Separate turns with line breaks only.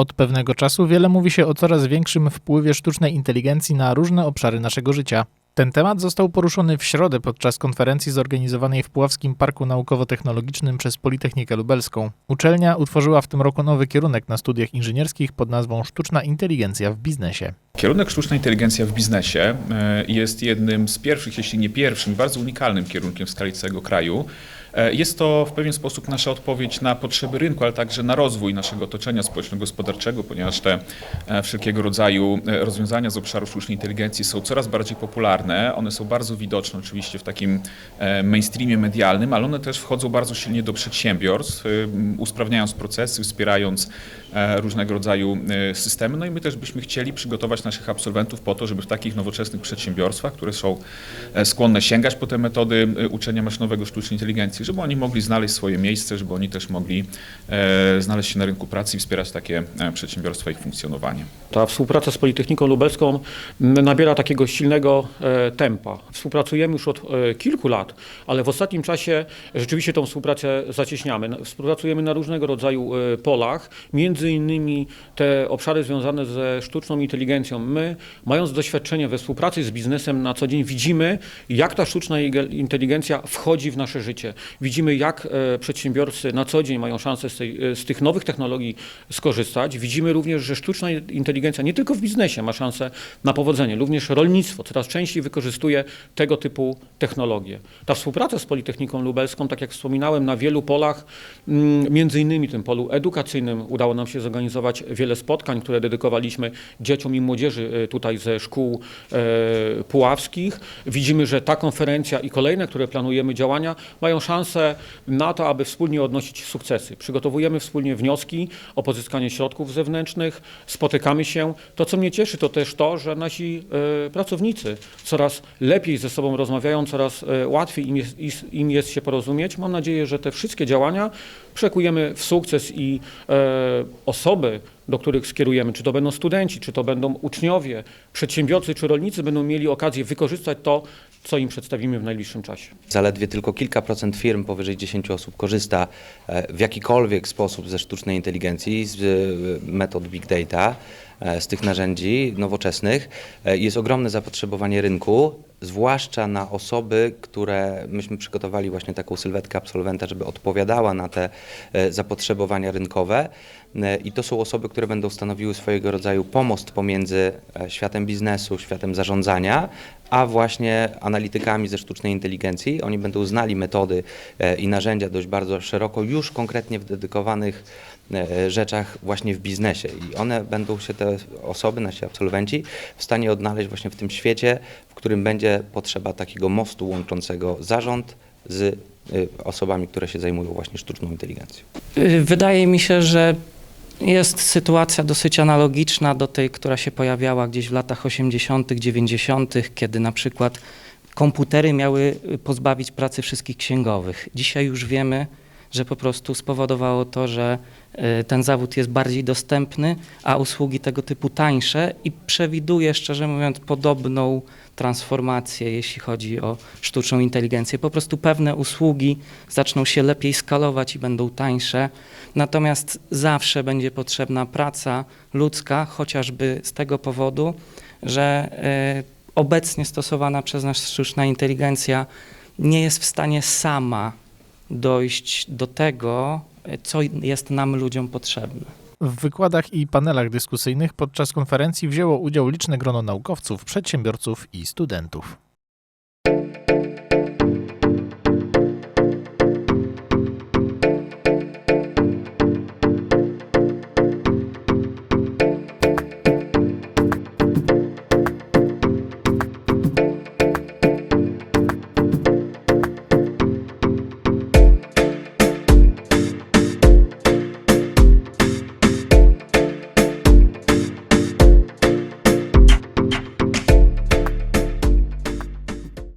Od pewnego czasu wiele mówi się o coraz większym wpływie sztucznej inteligencji na różne obszary naszego życia. Ten temat został poruszony w środę podczas konferencji zorganizowanej w Puławskim Parku Naukowo-Technologicznym przez Politechnikę Lubelską. Uczelnia utworzyła w tym roku nowy kierunek na studiach inżynierskich pod nazwą Sztuczna Inteligencja w biznesie.
Kierunek sztuczna inteligencja w biznesie e, jest jednym z pierwszych, jeśli nie pierwszym, bardzo unikalnym kierunkiem w skali całego kraju. E, Jest to w pewien sposób nasza odpowiedź na potrzeby rynku, ale także na rozwój naszego otoczenia społeczno-gospodarczego, ponieważ te e, wszelkiego rodzaju rozwiązania z obszaru sztucznej inteligencji są coraz bardziej popularne. One są bardzo widoczne oczywiście w takim mainstreamie medialnym, ale one też wchodzą bardzo silnie do przedsiębiorstw, usprawniając procesy, wspierając różnego rodzaju systemy. No i my też byśmy chcieli przygotować naszych absolwentów po to, żeby w takich nowoczesnych przedsiębiorstwach, które są e, skłonne sięgać po te metody e, uczenia maszynowego sztucznej inteligencji, żeby oni mogli znaleźć swoje miejsce, żeby oni też mogli e, znaleźć się na rynku pracy i wspierać takie przedsiębiorstwa ich funkcjonowanie.
Ta współpraca z Politechniką Lubelską nabiera takiego silnego tempa. Współpracujemy już od kilku lat, ale w ostatnim czasie rzeczywiście tą współpracę zacieśniamy. Współpracujemy na różnego rodzaju polach, między innymi te obszary związane ze sztuczną inteligencją. My, mając doświadczenie we współpracy z biznesem na co dzień, widzimy, jak ta sztuczna ige- inteligencja wchodzi w nasze życie. Widzimy, jak e, przedsiębiorcy na co dzień mają szansę z, tej, e, z tych nowych technologii skorzystać. Widzimy również, że sztuczna inteligencja nie tylko w biznesie ma szansę na powodzenie, również rolnictwo coraz częściej wykorzystuje tego typu technologie. Ta współpraca z Politechniką Lubelską, tak jak wspominałem, na wielu polach, mm, między innymi tym polu edukacyjnym udało nam się zorganizować wiele spotkań, które dedykowaliśmy dzieciom i młodzieży e, tutaj ze szkół e, puławskich. Widzimy, że ta konferencja i kolejne, które planujemy działania, mają szansę na to, aby wspólnie odnosić sukcesy. Przygotowujemy wspólnie wnioski o pozyskanie środków zewnętrznych, spotykamy się. To, co mnie cieszy, to też to, że nasi e, pracownicy coraz lepiej ze sobą rozmawiają, coraz łatwiej im jest, im jest się porozumieć. Mam nadzieję, że te wszystkie działania przekujemy w sukces i osoby, do których skierujemy, czy to będą studenci, czy to będą uczniowie, przedsiębiorcy czy rolnicy, będą mieli okazję wykorzystać to, co im przedstawimy w najbliższym czasie.
Zaledwie tylko kilka procent firm, powyżej 10 osób, korzysta e, w jakikolwiek sposób ze sztucznej inteligencji, z e, metod big data, z tych narzędzi nowoczesnych. E, Jest ogromne zapotrzebowanie rynku, zwłaszcza na osoby, które myśmy przygotowali właśnie taką sylwetkę absolwenta, żeby odpowiadała na te e, zapotrzebowania rynkowe. E, I to są osoby, które będą stanowiły swojego rodzaju pomost pomiędzy e, światem biznesu, światem zarządzania, a właśnie analitykami ze sztucznej inteligencji. Oni będą znali metody e, i narzędzia dość bardzo szeroko, już konkretnie w dedykowanych e, rzeczach właśnie w biznesie. I one będą się, te osoby, nasi absolwenci, w stanie odnaleźć właśnie w tym świecie, w którym będzie potrzeba takiego mostu łączącego zarząd z y, osobami, które się zajmują właśnie sztuczną inteligencją.
Y, Wydaje mi się, że jest sytuacja dosyć analogiczna do tej, która się pojawiała gdzieś w latach 80., 90., kiedy na przykład komputery miały y, pozbawić pracy wszystkich księgowych. Dzisiaj już wiemy, że po prostu spowodowało to, że ten zawód jest bardziej dostępny, a usługi tego typu tańsze i przewiduje, szczerze mówiąc, podobną transformację, jeśli chodzi o sztuczną inteligencję. Po prostu pewne usługi zaczną się lepiej skalować i będą tańsze, natomiast zawsze będzie potrzebna praca ludzka, chociażby z tego powodu, że y, obecnie stosowana przez nas sztuczna inteligencja nie jest w stanie sama dojść do tego, co jest nam ludziom potrzebne.
W wykładach i panelach dyskusyjnych podczas konferencji wzięło udział liczne grono naukowców, przedsiębiorców i studentów.